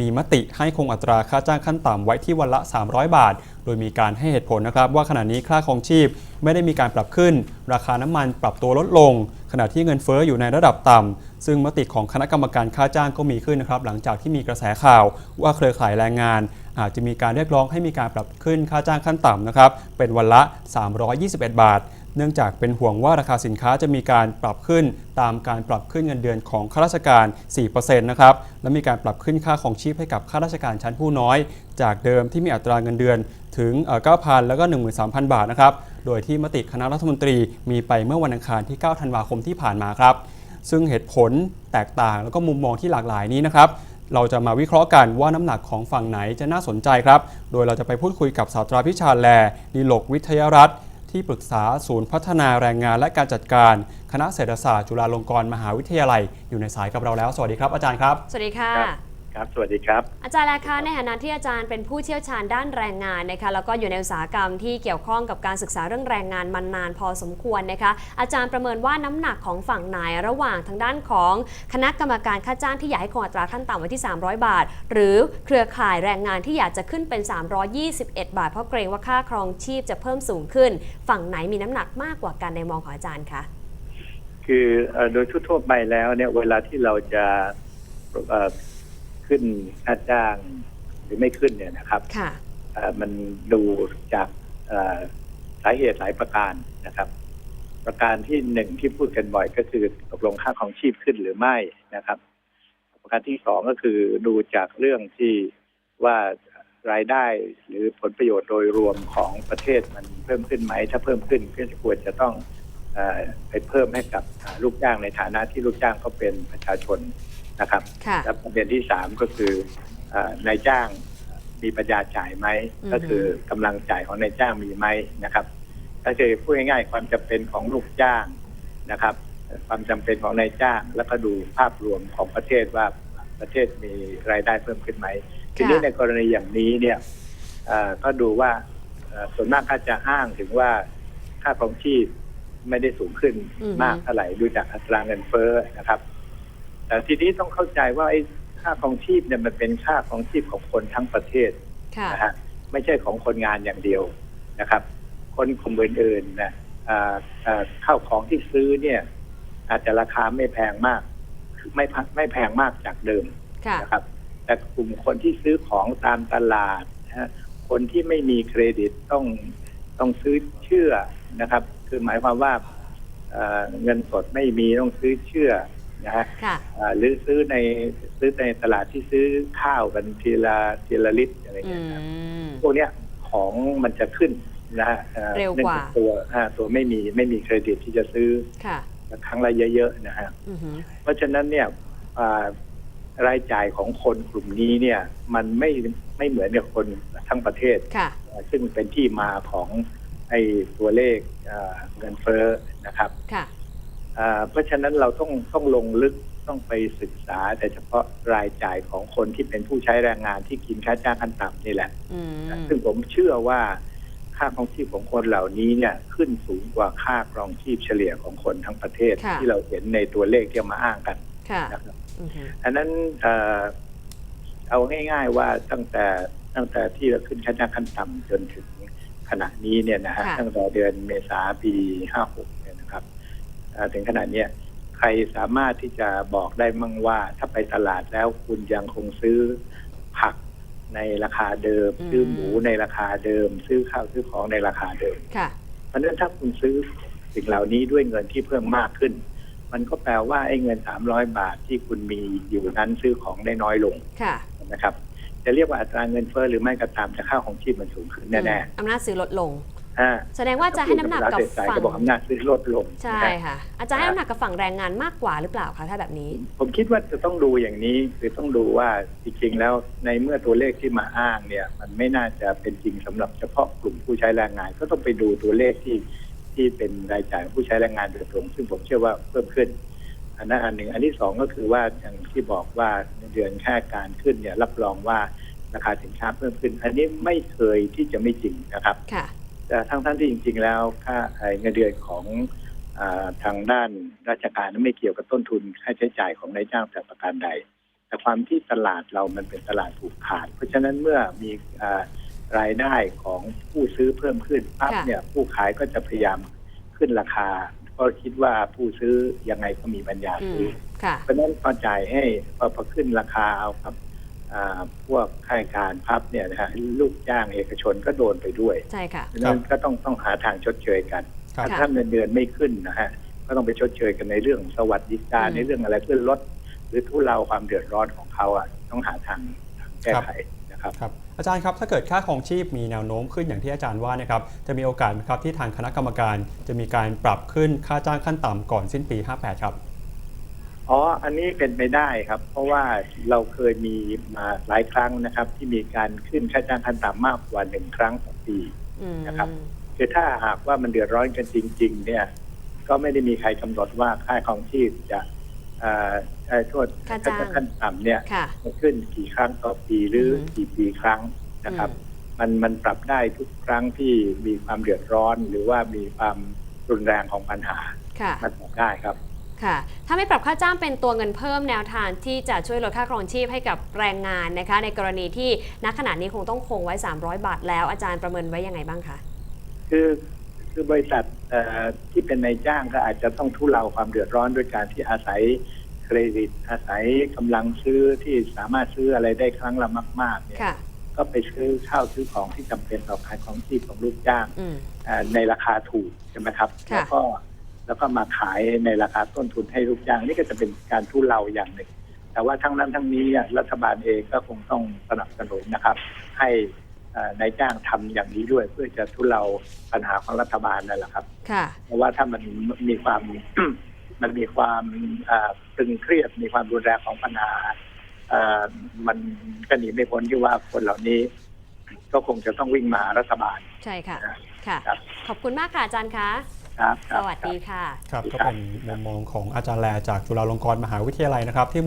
มีมติให้คงอัตราค่าจ้างขั้นต่ำไว้ที่วันละ 300 บาท โดยมีการให้เหตุผลนะครับ ว่าขณะนี้ค่าครองชีพไม่ได้มีการปรับขึ้น ราคาน้ำมันปรับตัวลดลง ขณะที่เงินเฟ้ออยู่ในระดับต่ำซึ่งมติของคณะกรรมการค่าจ้างก็มีขึ้นนะครับ หลังจากที่มีกระแสข่าวว่าเครือข่ายแรงงาน อาจจะมีการเรียกร้องให้มีการปรับขึ้นค่าจ้างขั้นต่ำนะครับเป็นวันละ 321 บาท เนื่องจากเป็นห่วงว่าราคาสินค้าจะมีการปรับขึ้นตามการปรับขึ้นเงินเดือนของข้าราชการ 4%นะครับ และมีการปรับขึ้นค่าของชีพให้กับข้าราชการชั้นผู้น้อย จากเดิมที่มีอัตราเงินเดือนถึง 9,000 แล้วก็ 13,000 บาทนะครับ โดยที่มติคณะรัฐมนตรีมีไปเมื่อวันอังคารที่ 9 ธันวาคมที่ผ่านมาครับ ซึ่งเหตุผลแตกต่างแล้วก็มุมมองที่หลากหลายนี้นะครับเราจะมาวิเคราะห์กันว่าน้ำหนักของฝั่งไหนจะน่าสนใจครับ โดยเราจะไปพูดคุยกับศาสตราพิชาแลดีลกวิทยรัฐ ที่ปรึกษาศูนย์พัฒนาแรงงานและการจัดการ คณะเศรษฐศาสตร์จุฬาลงกรณ์มหาวิทยาลัย อยู่ในสายกับเราแล้ว สวัสดีครับอาจารย์ครับ สวัสดีค่ะ ครับครับ สวัสดีครับ อาจารย์ราคาในฐานะที่อาจารย์เป็นผู้เชี่ยวชาญด้านแรงงานนะคะ แล้วก็อยู่ในอุตสาหกรรมที่เกี่ยวข้องกับการศึกษาเรื่องแรงงานมานานพอสมควรนะคะ อาจารย์ประเมินว่าน้ำหนักของฝั่งไหนระหว่างทางด้านของคณะกรรมการค่าจ้างที่อยากให้คงอัตราขั้นต่ำไว้ที่ 300 บาท หรือเครือข่ายแรงงานที่อยากจะขึ้นเป็น 321 บาท เพราะเกรงว่าค่าครองชีพจะเพิ่มสูงขึ้น ฝั่งไหนมีน้ำหนักมากกว่ากันในมองของอาจารย์คะคือเอ่อโดยทั่วๆไปแล้วเนี่ยเวลาที่เราจะเอ่อ ขึ้นค่าจ้างหรือไม่ขึ้นเนี่ยนะครับค่ะเอ่อมันดูจากเอ่อสาเหตุหลายประการนะครับ ประการที่หนึ่งที่พูดกันบ่อยก็คือตกลงค่าของชีพขึ้นหรือไม่นะครับ ประการที่สองก็คือดูจากเรื่องที่ว่ารายได้หรือผลประโยชน์โดยรวมของประเทศมันเพิ่มขึ้นไหม ถ้าเพิ่มขึ้นก็จะควรจะต้องเออไปเพิ่มให้กับอ่าลูกจ้างในฐานะที่ลูกจ้างก็เป็นประชาชน นะครับค่ะและประเด็นที่สามก็คือเออนายจ้างมีปัญญาจ่ายไหมอือฮึก็คือกำลังจ่ายของนายจ้างมีไหมนะครับก็คือพูดง่ายๆความจำเป็นของลูกจ้างนะครับ ความจำเป็นของนายจ้าง แล้วก็ดูภาพรวมของประเทศว่าประเทศมีรายได้เพิ่มขึ้นไหมทีนี้ในกรณีอย่างนี้เนี่ยเอ่อก็ดูว่าเอ่อส่วนมากก็จะอ้างถึงว่าค่าของชีพไม่ได้สูงขึ้นอือฮึมากเท่าไหร่ดูจากอัตราเงินเฟ้อนะครับ แต่ทีนี้ต้องเข้าใจว่าไอ้ค่าของชีพเนี่ยมันเป็นค่าของชีพของคนทั้งประเทศค่ะ นะฮะไม่ใช่ของคนงานอย่างเดียวนะครับ คนกลุ่มอื่นๆนะอ่าอ่าข้าวของที่ซื้อเนี่ย อาจจะราคาไม่แพงมาก ไม่พักไม่แพงมากจากเดิม ค่ะ นะครับแต่กลุ่มคนที่ซื้อของตามตลาดนะฮะคนที่ไม่มีเครดิตต้องต้องซื้อเชื่อนะครับ คือหมายความว่าเอ่อเงินสดไม่มีต้องซื้อเชื่อ นะฮะค่ะอ่าหรือซื้อในซื้อในตลาดที่ซื้อข้าวกันทีละทีละลิตรอะไรอืเงี้ยครับม พวกเนี้ยของมันจะขึ้นนะฮะอ่อเร็วกว่า นื่องจตัวอ่าตัวไม่มีไม่มีเครดิตที่จะซื้อค่ะ ครั้งละเยอะๆนะฮะ อือหือ เพราะฉะนั้นเนี่ยอ่ารายจ่ายของคนกลุ่มนี้เนี่ย มันไม่ไม่เหมือนกับคนทั้งประเทศ ค่ะอ่าซึ่งเป็นที่มาของไอ้ตัวเลขอ่าเงินเฟ้อนะครับ ค่ะอ่า เพราะฉะนั้นเราต้องต้องลงลึกต้องไปศึกษา แต่เฉพาะรายจ่ายของคนที่เป็นผู้ใช้แรงงานที่กินค่าจ้างขั้นต่ำนี่แหละอืมซึ่งผมเชื่อว่าค่าครองชีพของคนเหล่านี้เนี่ยขึ้นสูงกว่าค่าครองชีพเฉลี่ยของคนทั้งประเทศค่ะที่เราเห็นในตัวเลขที่เอามาอ้างกันค่ะนะครับอือหืออันนั้นเอ่อเอาง่ายๆว่าตั้งแต่ตั้งแต่ที่เราขึ้นค่าจ้างขั้นต่ำจนถึงขณะนี้เนี่ยนะฮะค่ะตั้งแต่เดือนเมษาปีห้าหก ถึงขณะเนี้ยใครสามารถที่จะบอกได้มั่งว่า ถ้าไปตลาดแล้วคุณยังคงซื้อผักในราคาเดิมอืมซื้อหมูในราคาเดิม ซื้อข้าวซื้อของในราคาเดิมค่ะเพราะฉะนั้นถ้าคุณซื้อสิ่งเหล่านี้ด้วยเงินที่เพิ่มมากขึ้น มันก็แปลว่าไอ้เงินสามร้อยบาทที่คุณมีอยู่นั้นซื้อของได้น้อยลงค่ะนะครับ จะเรียกว่าอัตราเงินเฟ้อหรือไม่ก็ตามแต่ค่าของชีพมันสูงขึ้นแน่อืมอำนาจซื้อลดลง ๆอ่าแสดงว่าจะให้น้ำหนักกับพูดภาษาเศรษฐศาสตร์ฝั่งก็บอกอำนาจซื้อลดลงใช่นะฮะค่ะ อาจารย์ให้น้ำหนักกับฝั่งแรงงานมากกว่าหรือเปล่าคะถ้าแบบนี้ ผมคิดว่าจะต้องดูอย่างนี้คือต้องดูว่าจริงๆแล้วในเมื่อตัวเลขที่มาอ้างเนี่ย มันไม่น่าจะเป็นจริงสำหรับเฉพาะกลุ่มผู้ใช้แรงงาน ก็ต้องไปดูตัวเลขที่ที่เป็นรายจ่ายของผู้ใช้แรงงานโดยตรง ซึ่งผมเชื่อว่าเพิ่มขึ้น อันนั้นอันหนึ่งอันที่สองก็คือว่าอย่างที่บอกว่าเดือนแค่การขึ้นเนี่ยรับรองว่าราคาสินค้าเพิ่มขึ้น อันนี้ไม่เคยที่จะไม่จริงนะครับค่ะแต่ ทั้งท่านที่จริง ๆ แล้วค่าเอ่อเงินเดือนของอาทางด้านราชการนั้นไม่เกี่ยวกับต้นทุนค่าใช้จ่ายของนายจ้างแต่ประการใดอแต่ความที่ตลาดเรามันเป็นตลาดผูกขาด เพราะฉะนั้นเมื่อมีอ่ารายได้ของผู้ซื้อเพิ่มขึ้นปั๊บค่ะเนี่ยผู้ขายก็จะพยายามขึ้นราคาเพราะคิดว่าผู้ซื้อยังไงก็มีปัญญาอืซื้มอค่ะเพราะฉะนั้นพอจ่ายให้พอพอขึ้นราคาเอากับอ่า พวกข้าราชการพับเนี่ยนะฮะลูกจ้างเอกชนก็โดนไปด้วยใช่ค่ะเพราะฉะนั้นก็ต้องต้องหาทางชดเชยกันครับค่ะถ้าเงินเดือนไม่ขึ้นนะฮะก็ต้องไปชดเชยกันในเรื่องสวัสดิการอืมในเรื่องอะไรเพื่อลด หรือทุเลาความเดือดร้อนของเขาอะต้องหาทางทางแก้ไขนะครับครับอาจารย์ครับถ้าเกิดค่าของชีพมีแนวโน้มขึ้นอย่างที่อาจารย์ว่านะครับจะมีโอกาสไหมครับที่ทางคณะกรรมการจะมีการปรับขึ้นค่าจ้างขั้นต่ำก่อนสิ้นปี 58 ครับ อ๋อ อันนี้เป็นไปได้ครับ เพราะว่าเราเคยมีมาหลายครั้งนะครับ ที่มีการขึ้นค่าจ้างขั้นต่ำมากกว่าหนึ่งครั้งต่อปีอืมนะครับคือถ้าหากว่ามันเดือดร้อนกันจริง ๆ เนี่ย ก็ไม่ได้มีใครกำหนดว่าค่าของชีพจะเอ่อเอ่อโทษค่าจ้างขั้นต่ำเนี่ยค่ะจะขึ้นกี่ครั้งต่อปีหรืออมกี่ปีครั้งนะครับอืมมันมันปรับได้ทุกครั้งที่มีความเดือดร้อนหรือว่ามีความรุนแรงของปัญหาค่ะมันปรับได้ครับ ค่ะถ้าไม่ปรับค่าจ้างเป็นตัวเงินเพิ่มแนวทางที่จะช่วยลดค่าครองชีพให้กับแรงงานนะคะ ในกรณีที่ณขณะนี้คงต้องคงไว้ 300 บาทแล้วอาจารย์ประเมินไว้ยังไงบ้างคะคือคือบริษัทเอ่อที่เป็นนายจ้างก็อาจจะต้องทุเลาความเดือดร้อนด้วยการที่อาศัยเครดิตอาศัยกำลังซื้อที่สามารถซื้ออะไรได้ครั้งละมากๆเนี่ยค่ะก็ไปซื้อข้าวซื้อของที่จำเป็นต่อการของชีพของลูกจ้างอืมเอ่อในราคาถูกใช่ไหมครับค่ะแล้วก็ แล้วก็มาขายในราคาต้นทุนให้ลูกจ้างนี่ก็จะเป็นการทุเลาอย่างหนึ่ง แต่ว่าทั้งนั้นทั้งนี้เนี่ยรัฐบาลเองก็คงต้องสนับสนุนนะครับ ให้เอ่อนายจ้างทำอย่างนี้ด้วย เพื่อจะทุเลาปัญหาของรัฐบาลนั่นแหละครับค่ะเพราะว่าถ้ามันมีความมันมีความเอ่อตึงเครียดมีความรุนแรงของปัญหาเอ่อมันก็หนีไม่พ้นที่ว่าคนเหล่านี้ ก็คงจะต้องวิ่งมาหารัฐบาล ใช่ค่ะนะค่ะครับขอบคุณมากค่ะอาจารย์คะ ครับคสรับวัสดีค่ะ ครับก็เป็นมุมมองของอาจารย์แลจากจุฬาลงกรณ์มหาวิทยาลัยนะครับที่